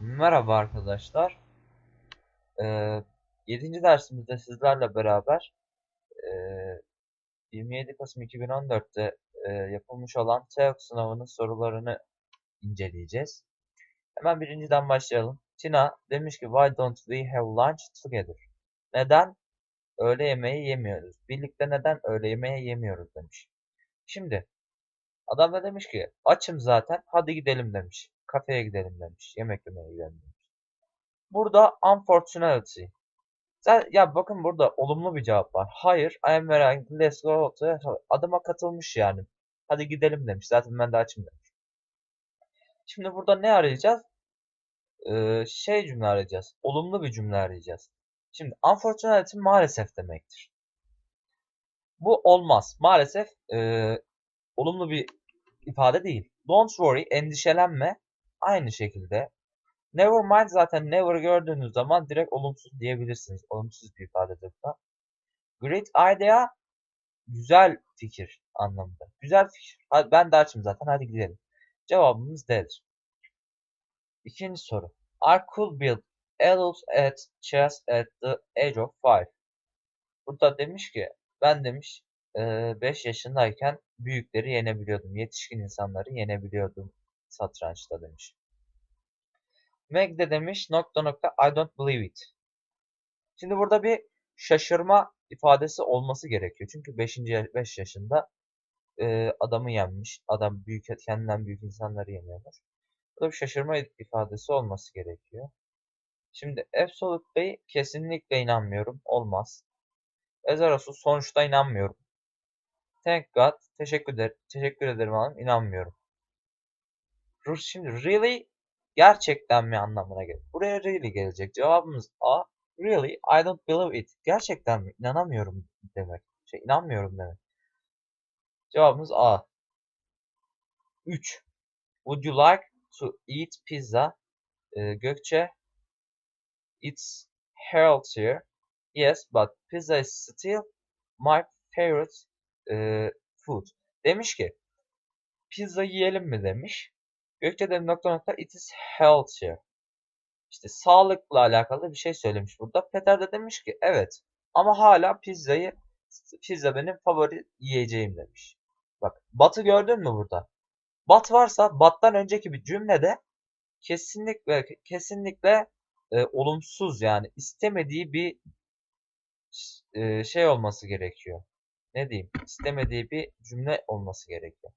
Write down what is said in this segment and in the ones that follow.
Merhaba arkadaşlar. Ee, 7. dersimizde sizlerle beraber ee, 27 Kasım 2014'te ee, yapılmış olan TEOK sınavının sorularını inceleyeceğiz. Hemen birinciden başlayalım. Tina demiş ki Why don't we have lunch together? Neden öğle yemeği yemiyoruz? Birlikte neden öğle yemeği yemiyoruz demiş. Şimdi adam da demiş ki açım zaten hadi gidelim demiş. Kafeye gidelim demiş. Yemek yemeye gidelim demiş. Burada unfortunately. Sen- Ya bakın burada olumlu bir cevap var. Hayır, I am very angry. Let's go to adıma katılmış yani. Hadi gidelim demiş. Zaten ben de açım demiş. Şimdi burada ne arayacağız? Ee, şey cümle arayacağız. Olumlu bir cümle arayacağız. Şimdi unfortunately maalesef demektir. Bu olmaz. Maalesef ee, olumlu bir ifade değil. Don't worry, endişelenme. Aynı şekilde Never mind zaten never gördüğünüz zaman direkt olumsuz diyebilirsiniz. Olumsuz bir ifadedir bu. Great idea güzel fikir anlamında. Güzel fikir. Hadi ben de açım zaten. Hadi gidelim. Cevabımız D'dir. İkinci soru. I could build adults at chess at the age of 5. Burada demiş ki ben demiş 5 yaşındayken büyükleri yenebiliyordum. Yetişkin insanları yenebiliyordum satrançta demiş. Meg de demiş nokta nokta I don't believe it. Şimdi burada bir şaşırma ifadesi olması gerekiyor. Çünkü 5. 5 yaşında e, adamı yenmiş. Adam büyük kendinden büyük insanları yeniyorlar. Burada bir şaşırma ifadesi olması gerekiyor. Şimdi absolutely kesinlikle inanmıyorum. Olmaz. Ezaros'u sonuçta inanmıyorum. Thank God. Teşekkür ederim. Teşekkür ederim hanım. İnanmıyorum. Şimdi really gerçekten mi anlamına gelir. Buraya really gelecek. Cevabımız A. Really, I don't believe it. Gerçekten mi? İnanamıyorum demek. Şey, inanmıyorum demek. Cevabımız A. 3. Would you like to eat pizza? Ee, Gökçe. It's healthier. Yes, but pizza is still my favorite e, food. Demiş ki, pizza yiyelim mi demiş. Gökçe de nokta nokta it is healthier. İşte sağlıkla alakalı bir şey söylemiş burada. Peter de demiş ki evet ama hala pizzayı pizza benim favori yiyeceğim demiş. Bak batı gördün mü burada? Bat varsa battan önceki bir cümlede kesinlikle kesinlikle e, olumsuz yani istemediği bir e, şey olması gerekiyor. Ne diyeyim? İstemediği bir cümle olması gerekiyor.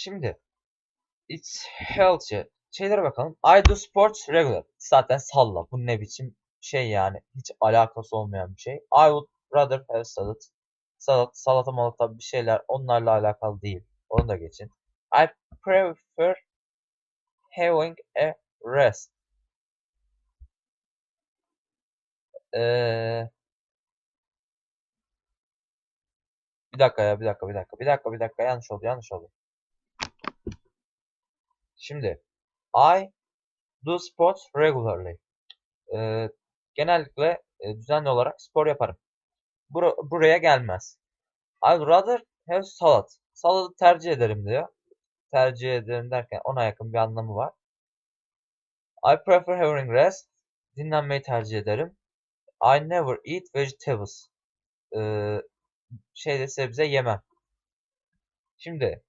Şimdi it's healthy. Şeylere bakalım. I do sports regular. Zaten salla. Bu ne biçim şey yani. Hiç alakası olmayan bir şey. I would rather have salad. Salat, salata malata bir şeyler onlarla alakalı değil. Onu da geçin. I prefer having a rest. Ee, bir dakika ya bir dakika bir dakika bir dakika bir dakika yanlış oldu yanlış oldu. Şimdi I do sports regularly. Ee, genellikle e, düzenli olarak spor yaparım. Bur buraya gelmez. I'd rather have salad. Saladı tercih ederim diyor. Tercih ederim derken ona yakın bir anlamı var. I prefer having rest. Dinlenmeyi tercih ederim. I never eat vegetables. Ee, şeyde sebze yemem. Şimdi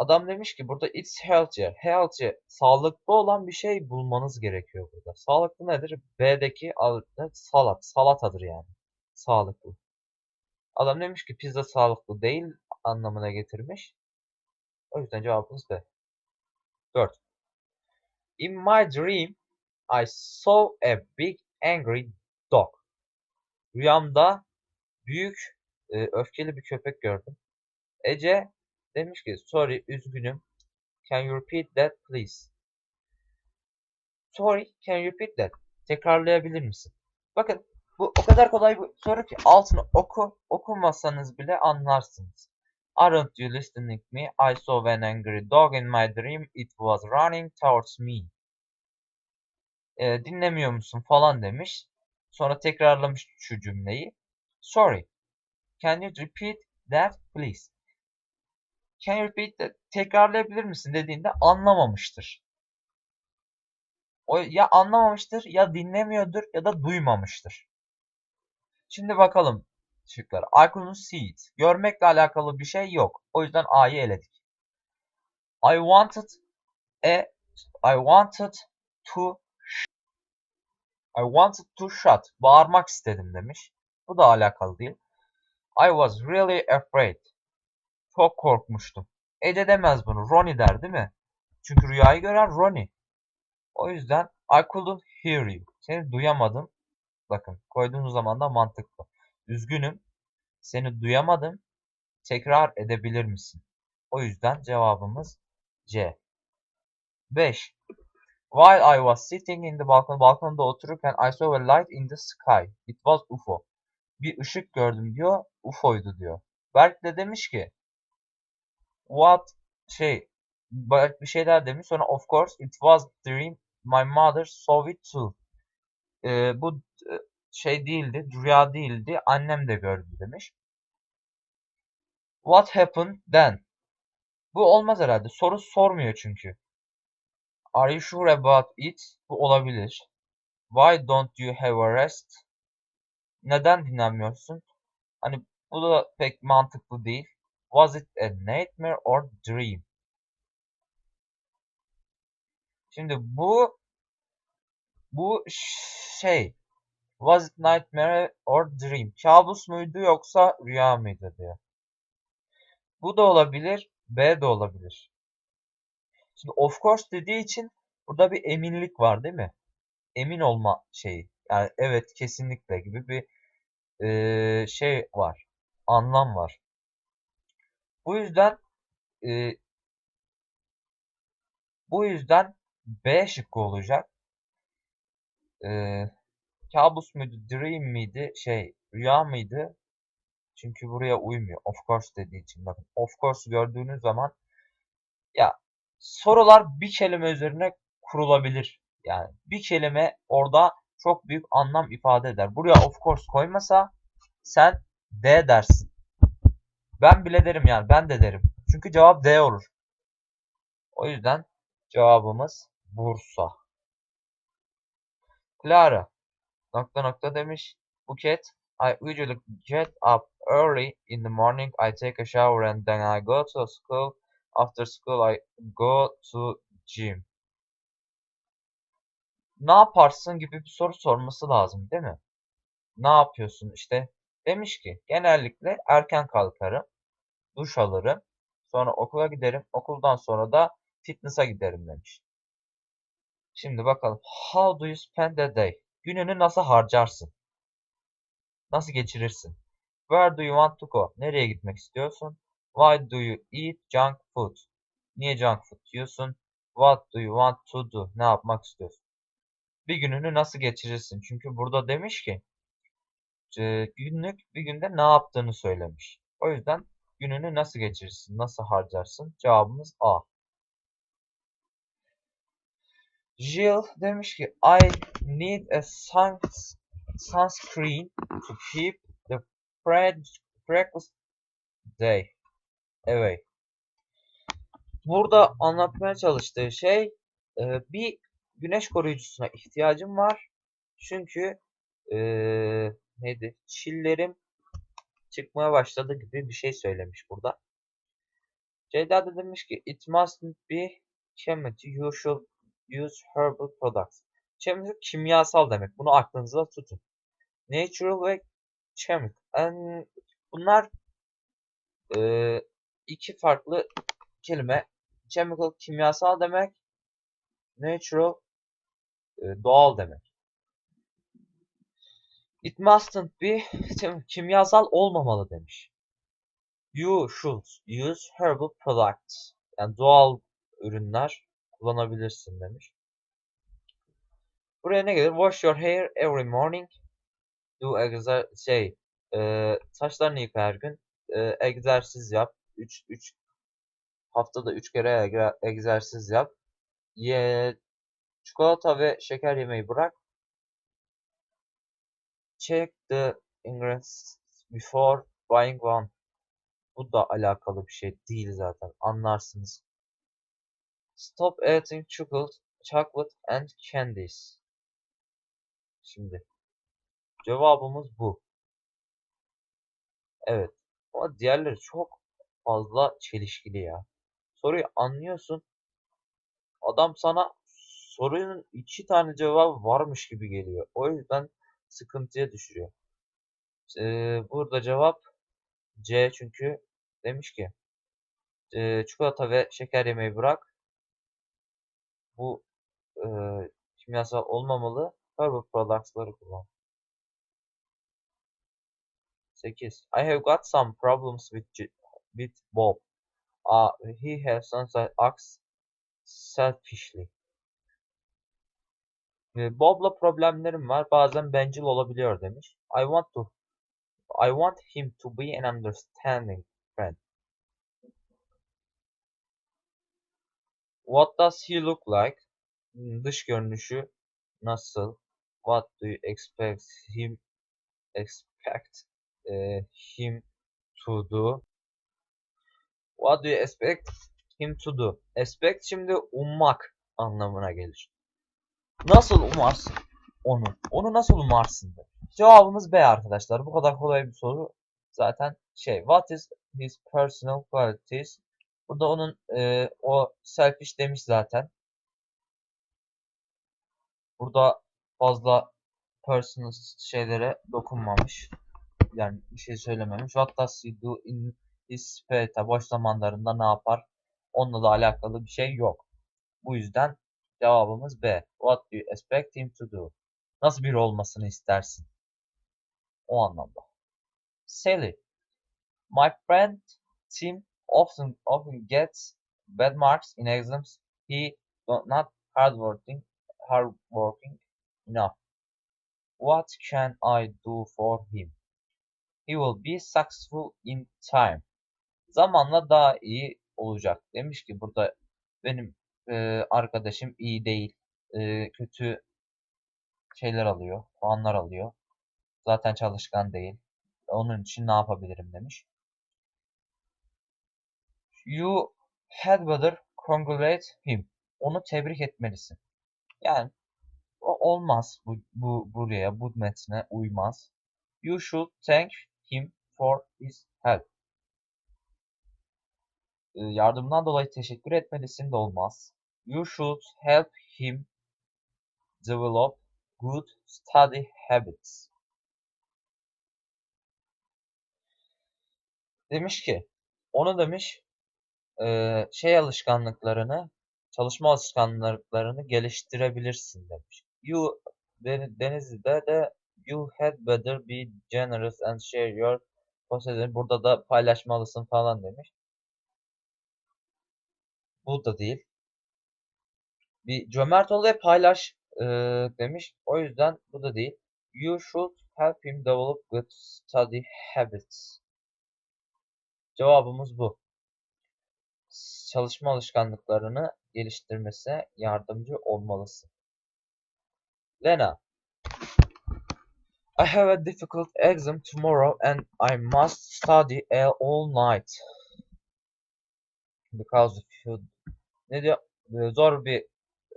Adam demiş ki burada it's healthier. Healthy, sağlıklı olan bir şey bulmanız gerekiyor burada. Sağlıklı nedir? B'deki salat, salatadır yani. Sağlıklı. Adam demiş ki pizza sağlıklı değil anlamına getirmiş. O yüzden cevabımız B. 4. In my dream, I saw a big angry dog. Rüyamda büyük e, öfkeli bir köpek gördüm. Ece Demiş ki sorry üzgünüm. Can you repeat that please? Sorry can you repeat that? Tekrarlayabilir misin? Bakın bu o kadar kolay bir soru ki altını oku okumazsanız bile anlarsınız. Aren't you listening me? I saw an angry dog in my dream. It was running towards me. E, dinlemiyor musun falan demiş. Sonra tekrarlamış şu cümleyi. Sorry. Can you repeat that please? Can you repeat that? Tekrarlayabilir misin dediğinde anlamamıştır. O ya anlamamıştır ya dinlemiyordur ya da duymamıştır. Şimdi bakalım şıklara. I couldn't see it. Görmekle alakalı bir şey yok. O yüzden A'yı eledik. I wanted a I wanted to I wanted to shut. Bağırmak istedim demiş. Bu da alakalı değil. I was really afraid. Çok korkmuştum. Ece demez bunu. Ronnie der değil mi? Çünkü rüyayı gören Ronnie. O yüzden I couldn't hear you. Seni duyamadım. Bakın koyduğunuz zaman da mantıklı. Üzgünüm. Seni duyamadım. Tekrar edebilir misin? O yüzden cevabımız C. 5. While I was sitting in the balcony, balkonda otururken I saw a light in the sky. It was UFO. Bir ışık gördüm diyor. UFO'ydu diyor. Berk de demiş ki What şey bir şeyler demiş. Sonra of course it was dream. My mother saw it too. Ee, bu e, şey değildi. Rüya değildi. Annem de gördü demiş. What happened then? Bu olmaz herhalde. Soru sormuyor çünkü. Are you sure about it? Bu olabilir. Why don't you have a rest? Neden dinlenmiyorsun? Hani bu da pek mantıklı değil. Was it a nightmare or dream? Şimdi bu bu şey Was it nightmare or dream? Kabus muydu yoksa rüya mıydı diyor. Bu da olabilir, B de olabilir. Şimdi of course dediği için burada bir eminlik var değil mi? Emin olma şeyi. Yani evet kesinlikle gibi bir e, şey var. Anlam var. Bu yüzden e, bu yüzden B şıkkı olacak. E, kabus muydu, dream miydi, şey rüya mıydı? Çünkü buraya uymuyor. Of course dediği için. Bakın of course gördüğünüz zaman ya sorular bir kelime üzerine kurulabilir. Yani bir kelime orada çok büyük anlam ifade eder. Buraya of course koymasa sen D dersin. Ben bile derim yani. Ben de derim. Çünkü cevap D olur. O yüzden cevabımız Bursa. Clara nokta nokta demiş. Buket I usually get up early in the morning. I take a shower and then I go to school. After school I go to gym. Ne yaparsın gibi bir soru sorması lazım değil mi? Ne yapıyorsun işte? Demiş ki genellikle erken kalkarım. Duş alırım. Sonra okula giderim. Okuldan sonra da fitness'a giderim demiş. Şimdi bakalım. How do you spend the day? Gününü nasıl harcarsın? Nasıl geçirirsin? Where do you want to go? Nereye gitmek istiyorsun? Why do you eat junk food? Niye junk food yiyorsun? What do you want to do? Ne yapmak istiyorsun? Bir gününü nasıl geçirirsin? Çünkü burada demiş ki günlük bir günde ne yaptığını söylemiş. O yüzden gününü nasıl geçirirsin? Nasıl harcarsın? Cevabımız A. Jill demiş ki I need a sun, sunscreen to keep the freckles day away. Burada anlatmaya çalıştığı şey e, bir güneş koruyucusuna ihtiyacım var. Çünkü e, neydi? Çillerim çıkmaya başladı gibi bir şey söylemiş burada. Ceyda da demiş ki it mustn't be chemical. You should use herbal products. Chemical kimyasal demek. Bunu aklınızda tutun. Natural ve chemical. And bunlar e, iki farklı kelime. Chemical kimyasal demek. Natural e, doğal demek. It mustn't be kimyasal olmamalı demiş. You should use herbal products. Yani doğal ürünler kullanabilirsin demiş. Buraya ne gelir? Wash your hair every morning. Do exer şey e, saçlarını yıka her gün. E, egzersiz yap. 3 3 haftada 3 kere egzersiz yap. Ye çikolata ve şeker yemeyi bırak. Check the ingredients before buying one. Bu da alakalı bir şey değil zaten. Anlarsınız. Stop eating chocolate, chocolate and candies. Şimdi cevabımız bu. Evet. Ama diğerleri çok fazla çelişkili ya. Soruyu anlıyorsun. Adam sana sorunun iki tane cevabı varmış gibi geliyor. O yüzden sıkıntıya düşürüyor. Ee, burada cevap C çünkü demiş ki e, çikolata ve şeker yemeyi bırak. Bu e, kimyasal olmamalı. Herbal products'ları kullan. 8. I have got some problems with with Bob. Uh, he has sometimes acts selfishly. E, Bob'la problemlerim var. Bazen bencil olabiliyor demiş. I want to I want him to be an understanding friend. What does he look like? Hmm, Dış görünüşü nasıl? What do you expect him expect eh, him to do? What do you expect him to do? Expect şimdi ummak anlamına gelir. Nasıl umarsın onu? Onu nasıl umarsın? de. Cevabımız B arkadaşlar. Bu kadar kolay bir soru. Zaten şey, what is his personal qualities? Burada onun e, o selfish demiş zaten. Burada fazla personal şeylere dokunmamış. Yani bir şey söylememiş. What does he do in his spare time? Boş zamanlarında ne yapar? Onunla da alakalı bir şey yok. Bu yüzden cevabımız B. What do you expect him to do? Nasıl biri olmasını istersin? O anlamda. Sally. My friend Tim often often gets bad marks in exams. He not hardworking hardworking enough. What can I do for him? He will be successful in time. Zamanla daha iyi olacak. Demiş ki burada benim e, arkadaşım iyi değil. E, kötü şeyler alıyor. Puanlar alıyor. Zaten çalışkan değil. Onun için ne yapabilirim demiş. You had better congratulate him. Onu tebrik etmelisin. Yani o olmaz bu, bu buraya bu metne uymaz. You should thank him for his help. Yardımından dolayı teşekkür etmelisin de olmaz. You should help him develop good study habits. Demiş ki, onu demiş şey alışkanlıklarını, çalışma alışkanlıklarını geliştirebilirsin demiş. You Den- Denizli'de de you had better be generous and share your possessions. Burada da paylaşmalısın falan demiş. Bu da değil. Bir cömert ol ve paylaş eee, demiş. O yüzden bu da değil. You should help him develop good study habits. Cevabımız bu. Çalışma alışkanlıklarını geliştirmesine yardımcı olmalısın. Lena. I have a difficult exam tomorrow and I must study all night. Because if you... Ne diyor? Zor bir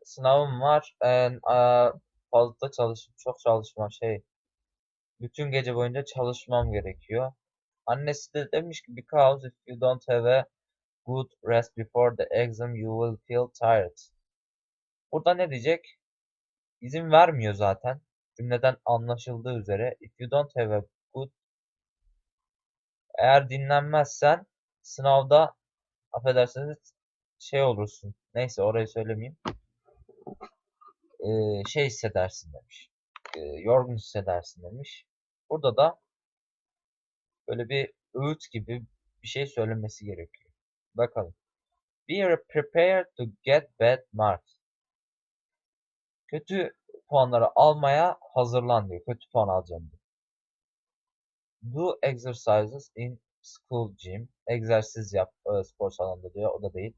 sınavım var uh, fazla çalış çok çalışma şey. Bütün gece boyunca çalışmam gerekiyor. Annesi de demiş ki because if you don't have a good rest before the exam you will feel tired. Burada ne diyecek? İzin vermiyor zaten. Cümleden anlaşıldığı üzere if you don't have a good eğer dinlenmezsen sınavda affedersiniz şey olursun. Neyse orayı söylemeyeyim. Ee, şey hissedersin demiş. Ee, yorgun hissedersin demiş. Burada da böyle bir öğüt gibi bir şey söylemesi gerekiyor. Bakalım. Be prepared to get bad marks. Kötü puanları almaya hazırlan diyor. Kötü puan alacağım diyor. Do exercises in school gym. Egzersiz yap e, spor salonunda diyor. O da değil.